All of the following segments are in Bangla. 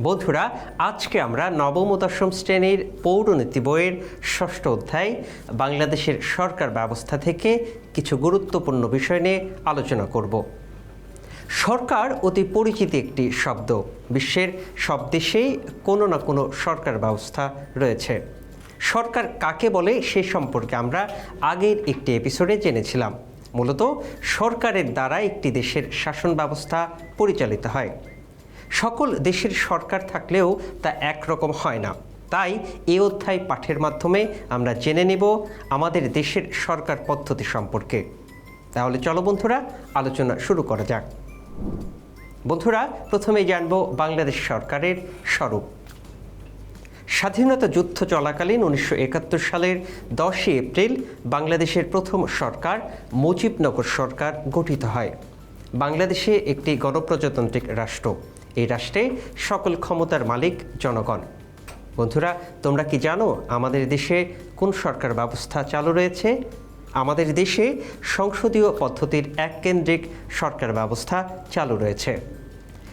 বন্ধুরা, আজকে আমরা নবম ও দশম শ্রেণির পৌরনীতি বইয়ের ষষ্ঠ অধ্যায়, বাংলাদেশের সরকার ব্যবস্থা থেকে কিছু গুরুত্বপূর্ণ বিষয় নিয়ে আলোচনা করব। সরকার অতি পরিচিত একটি শব্দ। বিশ্বের সব দেশেই কোনো না কোনো সরকার ব্যবস্থা রয়েছে। সরকার কাকে বলে সে সম্পর্কে আমরা আগের একটি এপিসোডে জেনেছিলাম। মূলত সরকারের দ্বারা একটি দেশের শাসন ব্যবস্থা পরিচালিত হয়। সকল দেশের সরকার থাকলেও তা একরকম হয় না। তাই এ অধ্যায় পাঠের মাধ্যমে আমরা জেনে নেব আমাদের দেশের সরকার পদ্ধতি সম্পর্কে। তাহলে চলো বন্ধুরা, আলোচনা শুরু করা যাক। বন্ধুরা, প্রথমে জানব বাংলাদেশ সরকারের স্বরূপ। স্বাধীনতা যুদ্ধ চলাকালীন উনিশশো একাত্তর সালের দশই এপ্রিল বাংলাদেশের প্রথম সরকার মুজিবনগর সরকার গঠিত হয়। বাংলাদেশে একটি গণপ্রজাতান্ত্রিক রাষ্ট্র। এই রাষ্ট্রে সকল ক্ষমতার মালিক জনগণ। বন্ধুরা, তোমরা কি জানো আমাদের দেশে কোন সরকার ব্যবস্থা চালু রয়েছে? আমাদের দেশে সংসদীয় পদ্ধতির এককেন্দ্রিক সরকার ব্যবস্থা চালু রয়েছে।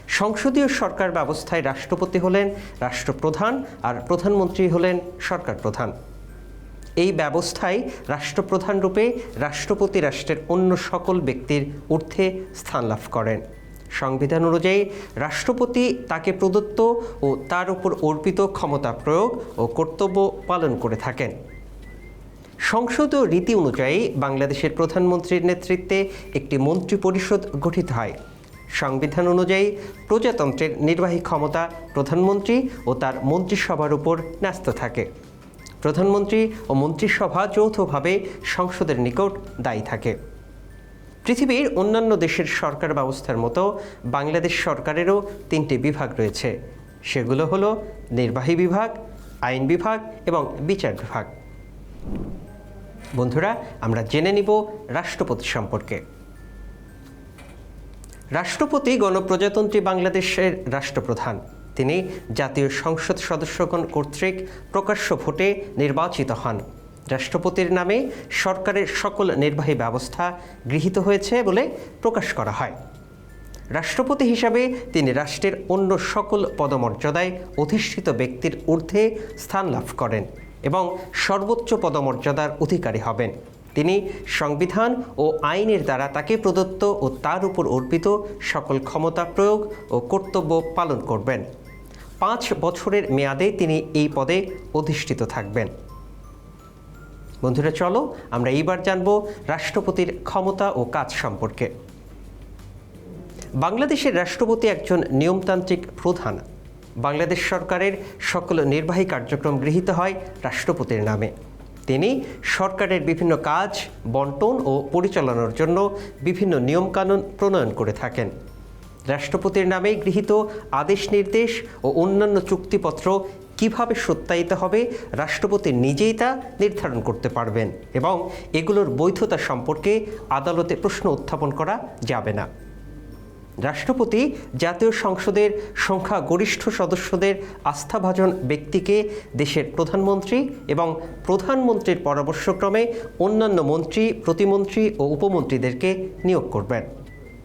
সংসদীয় সরকার ব্যবস্থায় রাষ্ট্রপতি হলেন রাষ্ট্রপ্রধান আর প্রধানমন্ত্রী হলেন সরকার প্রধান। এই ব্যবস্থায় রাষ্ট্রপ্রধান রূপে রাষ্ট্রপতি রাষ্ট্রের অন্য সকল ব্যক্তির ঊর্ধ্বে স্থান লাভ করেন। সংবিধান অনুযায়ী রাষ্ট্রপতি তাকে প্রদত্ত ও তার উপর অর্পিত ক্ষমতা প্রয়োগ ও কর্তব্য পালন করে থাকেন। সংসদীয় রীতি অনুযায়ী বাংলাদেশের প্রধানমন্ত্রীর নেতৃত্বে একটি মন্ত্রী পরিষদ গঠিত হয়। সংবিধান অনুযায়ী প্রজাতন্ত্রের নির্বাহী ক্ষমতা প্রধানমন্ত্রী ও তার মন্ত্রিসভার উপর ন্যস্ত থাকে। প্রধানমন্ত্রী ও মন্ত্রিসভা যৌথভাবে সংসদের নিকট দায়ী থাকে। পৃথিবীর অন্যান্য দেশের সরকার ব্যবস্থার মতো বাংলাদেশ সরকারেরও তিনটি বিভাগ রয়েছে। সেগুলো হলো নির্বাহী বিভাগ, আইন বিভাগ এবং বিচার বিভাগ। বন্ধুরা, আমরা জেনে নিব রাষ্ট্রপতি সম্পর্কে। রাষ্ট্রপতি গণপ্রজাতন্ত্রী বাংলাদেশের রাষ্ট্রপ্রধান। তিনি জাতীয় সংসদ সদস্যগণ কর্তৃক প্রকাশ্য ভোটে নির্বাচিত হন। রাষ্ট্রপতির নামে সরকারের সকল নির্বাহী ব্যবস্থা গৃহীত হয়েছে বলে প্রকাশ করা হয়। রাষ্ট্রপতি হিসাবে তিনি রাষ্ট্রের অন্য সকল পদমর্যাদায় অধিষ্ঠিত ব্যক্তির ঊর্ধ্বে স্থান লাভ করেন এবং সর্বোচ্চ পদমর্যাদার অধিকারী হবেন। তিনি সংবিধান ও আইনের দ্বারা তাকে প্রদত্ত ও তার উপর অর্পিত সকল ক্ষমতা প্রয়োগ ও কর্তব্য পালন করবেন। পাঁচ বছরের মেয়াদে তিনি এই পদে অধিষ্ঠিত থাকবেন। বন্ধুরা, চলো আমরা এইবার জানব রাষ্ট্রপতির ক্ষমতা ও কাজ সম্পর্কে। বাংলাদেশের রাষ্ট্রপতি একজন নিয়মতান্ত্রিক প্রধান। বাংলাদেশ সরকারের সকল নির্বাহী কার্যক্রম গৃহীত হয় রাষ্ট্রপতির নামে। তিনি সরকারের বিভিন্ন কাজ, বন্টন ও পরিচালনার জন্য বিভিন্ন নিয়মকানুন প্রণয়ন করে থাকেন। রাষ্ট্রপতির নামে গৃহীত আদেশ নির্দেশ ও অন্যান্য চুক্তিপত্র কীভাবে সত্যায়িত হবে, রাষ্ট্রপতি নিজেই তা নির্ধারণ করতে পারবেন এবং এগুলোর বৈধতা সম্পর্কে আদালতে প্রশ্ন উত্থাপন করা যাবে না। রাষ্ট্রপতি জাতীয় সংসদের সংখ্যাগরিষ্ঠ সদস্যদের আস্থাভাজন ব্যক্তিকে দেশের প্রধানমন্ত্রী এবং প্রধানমন্ত্রীর পরামর্শক্রমে অন্যান্য মন্ত্রী, প্রতিমন্ত্রী ও উপমন্ত্রীদেরকে নিয়োগ করবেন।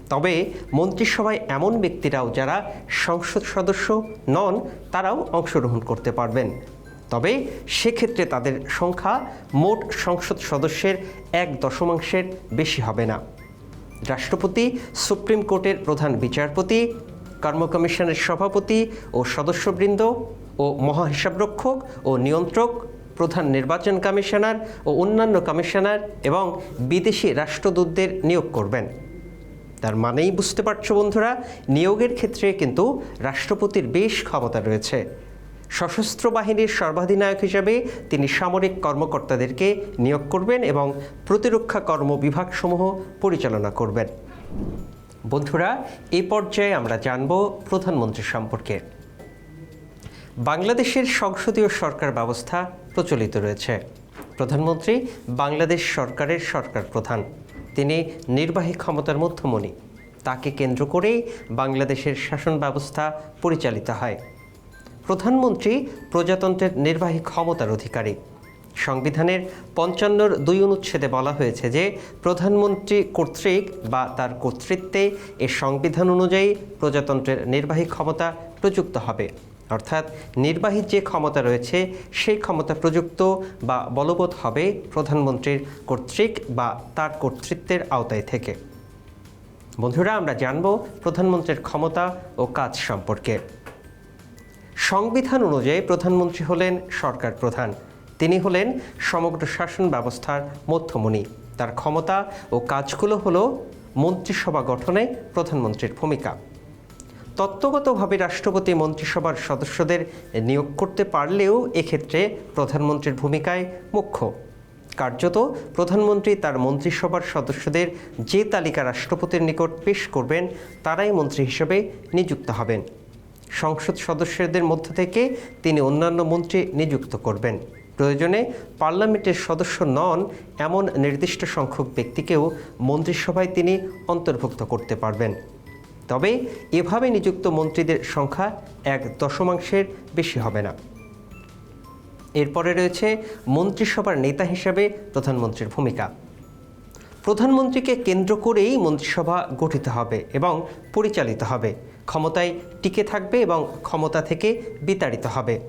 তবে মন্ত্রিসভায় এমন ব্যক্তিরাও যারা সংসদ সদস্য নন, তারাও অংশগ্রহণ করতে পারবেন। তবে সেক্ষেত্রে তাদের সংখ্যা মোট সংসদ সদস্যের এক দশমাংশের বেশি হবে না। রাষ্ট্রপতি, সুপ্রিম কোর্টের প্রধান বিচারপতি, কর্ম কমিশনের সভাপতি ও সদস্যবৃন্দ ও মহাহিসাবরক্ষক ও নিয়ন্ত্রক, প্রধান নির্বাচন কমিশনার ও অন্যান্য কমিশনার এবং বিদেশি রাষ্ট্রদূতদের নিয়োগ করবেন। তার মানেই বুঝতে পারছ বন্ধুরা, নিয়োগের ক্ষেত্রে কিন্তু রাষ্ট্রপতির বেশ ক্ষমতা রয়েছে। সশস্ত্র বাহিনীর সর্বাধিনায়ক হিসাবে তিনি সামরিক কর্মকর্তাদেরকে নিয়োগ করবেন এবং প্রতিরক্ষা কর্ম বিভাগসমূহ পরিচালনা করবেন। বন্ধুরা, এ পর্যায়ে আমরা জানব প্রধানমন্ত্রী সম্পর্কে। বাংলাদেশের সংসদীয় সরকার ব্যবস্থা প্রচলিত রয়েছে। প্রধানমন্ত্রী, বাংলাদেশ সরকারের সরকার প্রধান। তিনি নির্বাহী ক্ষমতার মধ্যমণি। তাকে কেন্দ্র করেই বাংলাদেশের শাসন ব্যবস্থা পরিচালিত হয়। প্রধানমন্ত্রী প্রজাতন্ত্রের নির্বাহী ক্ষমতার অধিকারী। সংবিধানের পঞ্চান্নর দুই অনুচ্ছেদে বলা হয়েছে যে, প্রধানমন্ত্রী কর্তৃক বা তার কর্তৃত্বে এ সংবিধান অনুযায়ী প্রজাতন্ত্রের নির্বাহী ক্ষমতা প্রযুক্ত হবে। অর্থাৎ নির্বাহী যে ক্ষমতা রয়েছে, সেই ক্ষমতা প্রযুক্ত বা বলবৎ হবে প্রধানমন্ত্রীর কর্তৃক বা তার কর্তৃত্বের আওতায় থেকে। বন্ধুরা, আমরা জানব প্রধানমন্ত্রীর ক্ষমতা ও কাজ সম্পর্কে। সংবিধান অনুযায়ী প্রধানমন্ত্রী হলেন সরকার প্রধান। তিনি হলেন সমগ্র শাসন ব্যবস্থার মধ্যমণি। তার ক্ষমতা ও কাজগুলো হলো মন্ত্রিসভা গঠনে প্রধানমন্ত্রীর ভূমিকা। তত্ত্বগতভাবে রাষ্ট্রপতি মন্ত্রিসভার সদস্যদের নিয়োগ করতে পারলেও এক্ষেত্রে প্রধানমন্ত্রীর ভূমিকায় মুখ্য। কার্যত প্রধানমন্ত্রী তার মন্ত্রিসভার সদস্যদের যে তালিকা রাষ্ট্রপতির নিকট পেশ করবেন, তারাই মন্ত্রী হিসেবে নিযুক্ত হবেন। সংসদ সদস্যদের মধ্য থেকে তিনি অন্যান্য মন্ত্রী নিযুক্ত করবেন। প্রয়োজনে পার্লামেন্টের সদস্য নন এমন নির্দিষ্ট সংখ্যক ব্যক্তিকেও মন্ত্রিসভায় তিনি অন্তর্ভুক্ত করতে পারবেন। তবে এভাবে নিযুক্ত মন্ত্রীদের সংখ্যা এক দশমাংশের বেশি হবে না। এরপরে রয়েছে মন্ত্রিসভার নেতা হিসেবে প্রধানমন্ত্রীর ভূমিকা। প্রধানমন্ত্রীকে কেন্দ্র করেই মন্ত্রিসভা গঠিত হবে এবং পরিচালিত হবে। ক্ষমতায় টিকে থাকবে এবং ক্ষমতা থেকে বিতাড়িত হবে।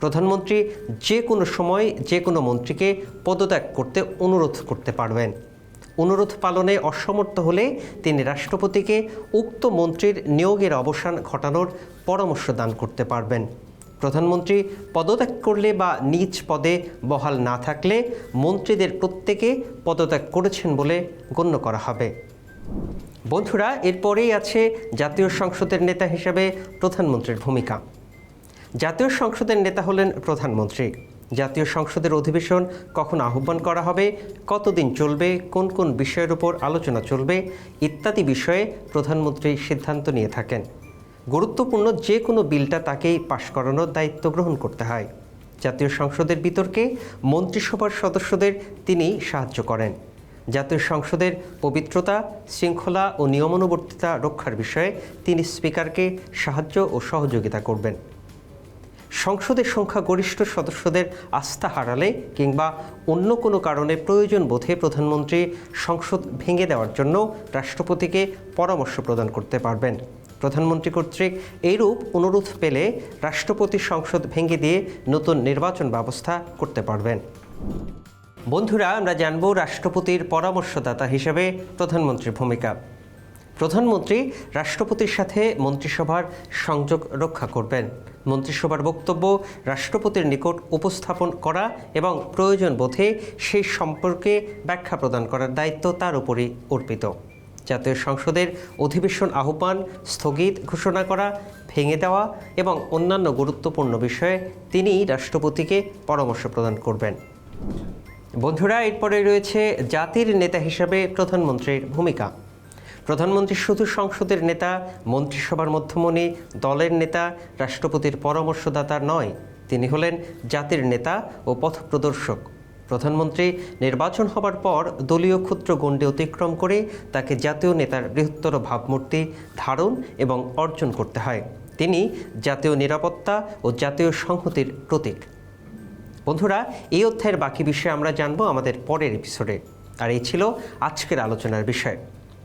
প্রধানমন্ত্রী যে কোনো সময় যে কোনো মন্ত্রীকে পদত্যাগ করতে অনুরোধ করতে পারবেন। অনুরোধ পালনে অসমর্থ হলে তিনি রাষ্ট্রপতিকে উক্ত মন্ত্রীর নিয়োগের অবসান ঘটানোর পরামর্শ দান করতে পারবেন। প্রধানমন্ত্রী পদত্যাগ করলে বা নিজ পদে বহাল না থাকলে মন্ত্রীদের প্রত্যেকে পদত্যাগ করেছেন বলে গণ্য করা হবে। বন্ধুরা, এরপরেই আছে জাতীয় সংসদের নেতা হিসেবে প্রধানমন্ত্রীর ভূমিকা। জাতীয় সংসদের নেতা হলেন প্রধানমন্ত্রী। জাতীয় সংসদের অধিবেশন কখন আহ্বান করা হবে, কতদিন চলবে, কোন কোন বিষয়ের উপর আলোচনা চলবে ইত্যাদি বিষয়ে প্রধানমন্ত্রী সিদ্ধান্ত নিয়ে থাকেন। গুরুত্বপূর্ণ যে কোনো বিলটা তাকেই পাশ করানোর দায়িত্ব গ্রহণ করতে হয়। জাতীয় সংসদের বিতর্কে মন্ত্রিসভার সদস্যদের তিনি সাহায্য করেন। জাতীয় সংসদের পবিত্রতা, শৃঙ্খলা ও নিয়মানুবর্তিতা রক্ষার বিষয়ে তিনি স্পিকারকে সাহায্য ও সহযোগিতা করবেন। সংসদের সংখ্যাগরিষ্ঠ সদস্যদের আস্থা হারালে কিংবা অন্য কোনো কারণে প্রয়োজন বোধে প্রধানমন্ত্রী সংসদ ভেঙে দেওয়ার জন্য রাষ্ট্রপতিকে পরামর্শ প্রদান করতে পারবেন। প্রধানমন্ত্রী কর্তৃক এইরূপ অনুরোধ পেলে রাষ্ট্রপতি সংসদ ভেঙে দিয়ে নতুন নির্বাচন ব্যবস্থা করতে পারবেন। বন্ধুরা, আমরা জানব রাষ্ট্রপতির পরামর্শদাতা হিসেবে প্রধানমন্ত্রীর ভূমিকা। প্রধানমন্ত্রী রাষ্ট্রপতির সাথে মন্ত্রিসভার সংযোগ রক্ষা করবেন। মন্ত্রিসভার বক্তব্য, রাষ্ট্রপতির নিকট উপস্থাপন করা এবং প্রয়োজন বোধে সেই সম্পর্কে ব্যাখ্যা প্রদান করার দায়িত্ব তার উপরই অর্পিত। জাতীয় সংসদের অধিবেশন আহ্বান, স্থগিত ঘোষণা করা, ভেঙে দেওয়া এবং অন্যান্য গুরুত্বপূর্ণ বিষয়ে তিনি রাষ্ট্রপতিকে পরামর্শ প্রদান করবেন। বন্ধুরা, এরপরে রয়েছে জাতির নেতা হিসেবে প্রধানমন্ত্রীর ভূমিকা। প্রধানমন্ত্রী শুধু সংসদের নেতা, মন্ত্রিসভার মধ্যমণি, দলের নেতা, রাষ্ট্রপতির পরামর্শদাতা নয়, তিনি হলেন জাতির নেতা ও পথপ্রদর্শক। প্রধানমন্ত্রী নির্বাচন হবার পর দলীয় ক্ষুদ্র গণ্ডে অতিক্রম করে তাকে জাতীয় নেতার বৃহত্তর ভাবমূর্তি ধারণ এবং অর্জন করতে হয়। তিনি জাতীয় নিরাপত্তা ও জাতীয় সংহতির প্রতীক। বন্ধুরা, এই অধ্যায়ের বাকি বিষয়ে আমরা জানব আমাদের পরের এপিসোডে। আর এই ছিল আজকের আলোচনার বিষয়।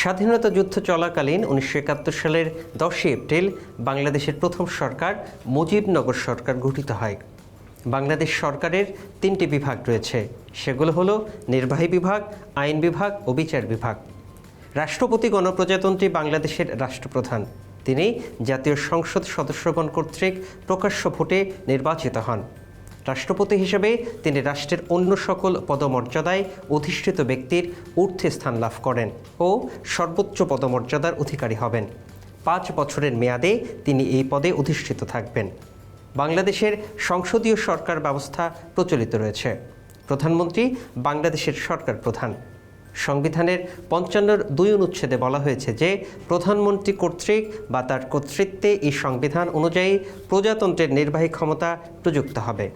স্বাধীনতা যুদ্ধ চলাকালীন উনিশশো একাত্তর সালের দশই এপ্রিল বাংলাদেশের প্রথম সরকার মুজিবনগর সরকার গঠিত হয়। বাংলাদেশ সরকারের তিনটি বিভাগ রয়েছে। সেগুলো হলো নির্বাহী বিভাগ, আইন বিভাগ ও বিচার বিভাগ। রাষ্ট্রপতি গণপ্রজাতন্ত্রী বাংলাদেশের রাষ্ট্রপ্রধান। তিনি জাতীয় সংসদ সদস্যগণ কর্তৃক প্রকাশ্য ভোটে নির্বাচিত হন। রাষ্ট্রপতি হিসেবে তিনি রাষ্ট্রের অন্য সকল পদমর্যাদায় অধিষ্ঠিত ব্যক্তির ঊর্ধ্বে স্থান লাভ করেন ও সর্বোচ্চ পদমর্যাদার অধিকারী হবেন। পাঁচ বছরের মেয়াদে তিনি এই পদে অধিষ্ঠিত থাকবেন। বাংলাদেশের সংসদীয় সরকার ব্যবস্থা প্রচলিত রয়েছে। প্রধানমন্ত্রী বাংলাদেশের সরকার প্রধান। সংবিধানের পঞ্চান্নর দুই অনুচ্ছেদে বলা হয়েছে যে, প্রধানমন্ত্রী কর্তৃক বা তার কর্তৃত্বে এই সংবিধান অনুযায়ী প্রজাতন্ত্রের নির্বাহী ক্ষমতা প্রযুক্ত হবে।